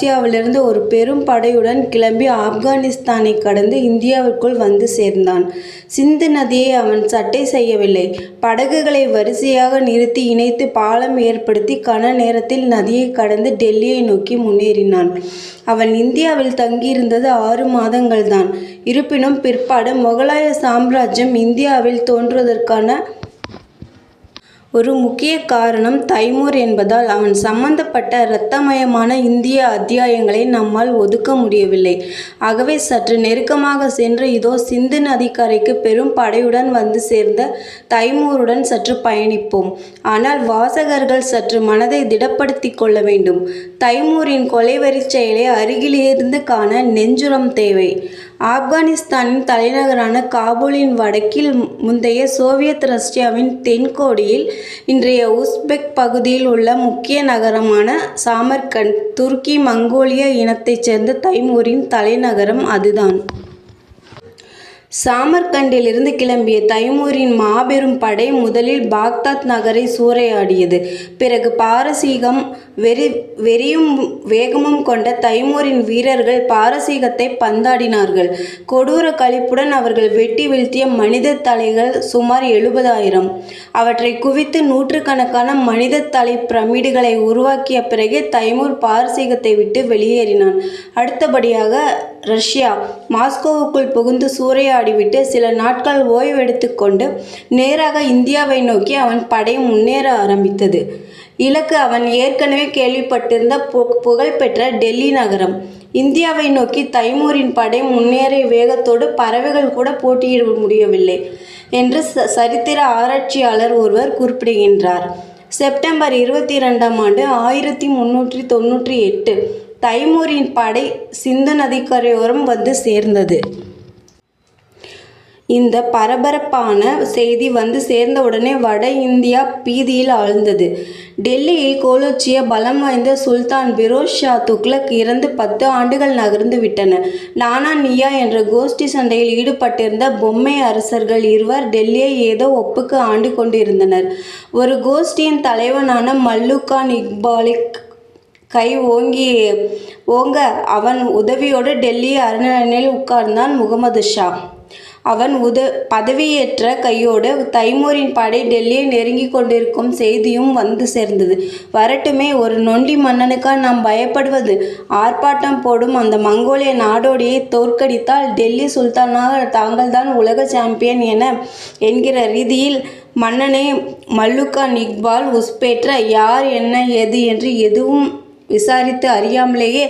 ரஷ்யாவிலிருந்து ஒரு பெரும் படையுடன் கிளம்பி ஆப்கானிஸ்தானை கடந்து இந்தியாவிற்குள் வந்து சேர்ந்தான். சிந்து நதியை அவன் சட்டை செய்யவில்லை. படகுகளை வரிசையாக நிறுத்தி இணைத்து பாலம் ஏற்படுத்தி கன நேரத்தில் நதியை கடந்து டெல்லியை நோக்கி முன்னேறினான். அவன் இந்தியாவில் தங்கியிருந்தது ஆறு மாதங்கள் தான். இருப்பினும் பிற்பாடு முகலாய சாம்ராஜ்யம் இந்தியாவில் தோன்றுவதற்கான ஒரு முக்கிய காரணம் தைமூர் என்பதால் அவன் சம்பந்தப்பட்ட இரத்தமயமான இந்திய அத்தியாயங்களை நம்மால் ஒதுக்க முடியவில்லை. ஆகவே சற்று நெருக்கமாக சென்று இதோ சிந்து நதிக்கரைக்கு பெரும் படையுடன் வந்து சேர்ந்த தைமூருடன் சற்று பயணிப்போம். ஆனால் வாசகர்கள் சற்று மனதை திடப்படுத்திக் கொள்ள வேண்டும். தைமூரின் கொலைவெறிச் செயலை அருகிலிருந்து காண நெஞ்சுரம் தேவை. ஆப்கானிஸ்தானின் தலைநகரான காபூலின் வடக்கில் முந்தைய சோவியத் ரஷ்யாவின் தென்கோடியில் இன்றைய உஸ்பெக் பகுதியில் உள்ள முக்கிய நகரமான சாமர்கண்ட் துருக்கி மங்கோலிய இனத்தைச் சேர்ந்த தைமூரின் தலைநகரம் அதுதான். சாமர்கண்டிலிருந்து கிளம்பிய தைமூரின் மாபெரும் படை முதலில் பாக்தாத் நகரை சூறையாடியது. பிறகு பாரசீகம் வெறி வெறியும் வேகமும் கொண்ட தைமூரின் வீரர்கள் பாரசீகத்தை பந்தாடினார்கள். கொடூர கழிப்புடன் அவர்கள் வெட்டி வீழ்த்திய மனித தலைகள் சுமார் எழுபதாயிரம். அவற்றை குவித்து நூற்றுக்கணக்கான மனித தலை பிரமிடுகளை உருவாக்கிய பிறகே தைமூர் பாரசீகத்தை விட்டு வெளியேறினான். அடுத்தபடியாக ரஷ்யா. மாஸ்கோவுக்குள் புகுந்து சூறையாடிவிட்டு சில நாட்கள் ஓய்வெடுத்துக் கொண்டு நேராக இந்தியாவை நோக்கி அவன் படை முன்னேற ஆரம்பித்தது. இலக்கு அவன் ஏற்கனவே கேள்விப்பட்டிருந்த புகழ்பெற்ற டெல்லி நகரம். இந்தியாவை நோக்கி தைமூரின் படை முன்னேறிய வேகத்தோடு பறவைகள் கூட போட்டியிட முடியவில்லை என்று சரித்திர ஆராய்ச்சியாளர் ஒருவர் குறிப்பிடுகின்றார். செப்டம்பர் இருபத்தி இரண்டாம் ஆண்டு ஆயிரத்தி முன்னூற்றி தொன்னூற்றி எட்டு தைமூரின் படை சிந்து நதிக்கரையோரம் வந்து சேர்ந்தது. இந்த பரபரப்பான செய்தி வந்து சேர்ந்த உடனே வட இந்தியா பீதியில் ஆழ்ந்தது. டெல்லியில் கோலோச்சிய பலம் வாய்ந்த சுல்தான் பிரோஸ் ஷா துக்ளக் இறந்து பத்து ஆண்டுகள் நகர்ந்து விட்டன. நானா நியா என்ற கோஷ்டி சண்டையில் ஈடுபட்டிருந்த பொம்மை அரசர்கள் இருவர் டெல்லியை ஏதோ ஒப்புக்கு ஆண்டு கொண்டிருந்தனர். ஒரு கோஷ்டியின் தலைவனான மல்லுகான் கான் கை கை ஓங்க அவன் உதவியோடு டெல்லி அரண்மனையில் உட்கார்ந்தான் முகமது ஷா. அவன் உத பதவியேற்ற கையோடு தைமூரின் படை டெல்லியை நெருங்கிக் கொண்டிருக்கும் செய்தியும் வந்து சேர்ந்தது. வரட்டுமே ஒரு நொண்டி மன்னனுக்கா நாம் பயப்படுவது? ஆர்ப்பாட்டம் போடும் அந்த மங்கோலிய நாடோடியை தோற்கடித்தால் டெல்லி சுல்தானாக தாங்கள்தான் உலக சாம்பியன் என என்கிற ரீதியில் மன்னனே மல்லூக் இக்பால் உஸ்பேற்ற யார் என்ன எது என்று எதுவும் விசாரித்து அறியாமலேயே